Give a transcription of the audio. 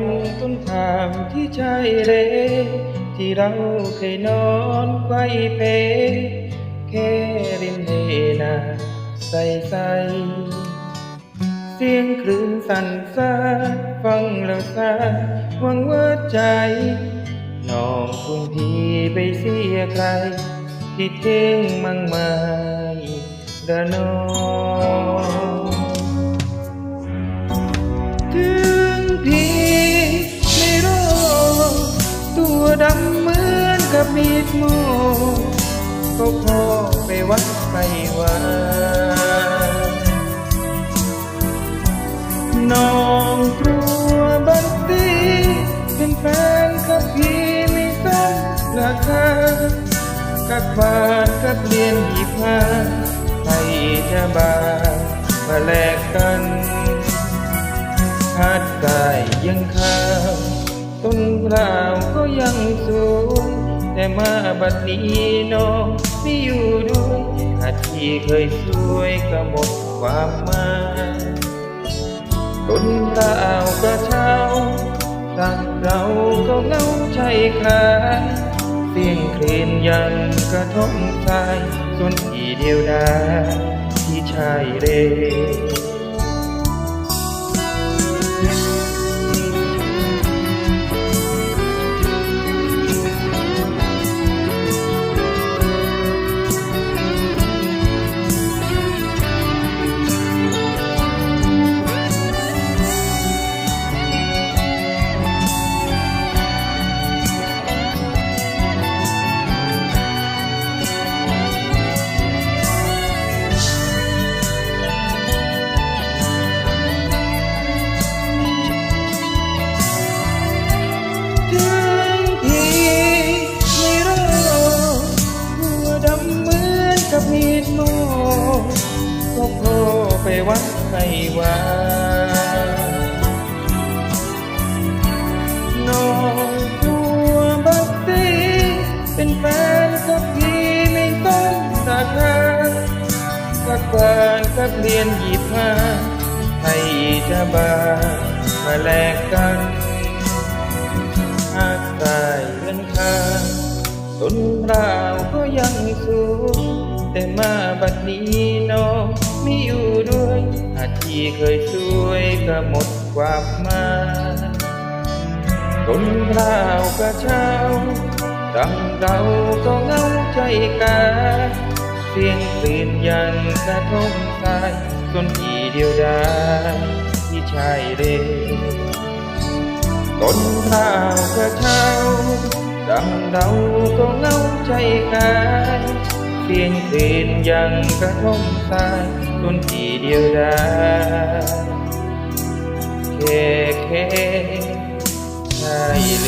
งต้นทางที่ใช่เลที่เราเคยนอนไกวเพแค่ริมเลนาใสใสเสียงคลื่นสั่นซาฟังแล้วซาหวังว่าใจน้องคงทีไปเสียใครคิดเท่งมั่งมายระนองถึงพี่ มีดโมก็พอไปวัดไปวาน้องกลัวบันตีเป็นแฟนกับพี่ไม่ต้องราคากับบาทกับเรียนหยิบมาให้จะบาทมาแลกกันหาดกายยังขาวต้นกล่าวก็ยังสวย แต่มาบัดนี้น้องไม่อยู่ด้วยหาดที่เคยสวยก็หมดความหมายต้นกล่าวก็เช้าต่างเราก็เงาใจคลายเสียงคลีนยังกระทบทรายส่วนที่เดียวดายที่ชายเร โมก็โผล่ไปวัดไปวาน้องตัวบักตีเป็นแฟนกับพี่ไม่ต้องราคาสักบานกับเรียนหยิบมาให้จะบามาแลกกันหากตายเงินค่าต้นราวก็ยังสูง แต่มาบัดนี้น้องไม่อยู่ด้วยอาที่เคยสวยก็หมดความหมายต้นราวก็เช้าดังเราก็เงาใจกาเสียงคลื่นยังกระทบกายส่วนที่เดียวดายที่ชายเร่ต้นข้าวกระเช้าดังเราก็เงาใจกาย เสียงเพลงยังกระทบตายต้นที่เดียวดายแค่แค่ชายเล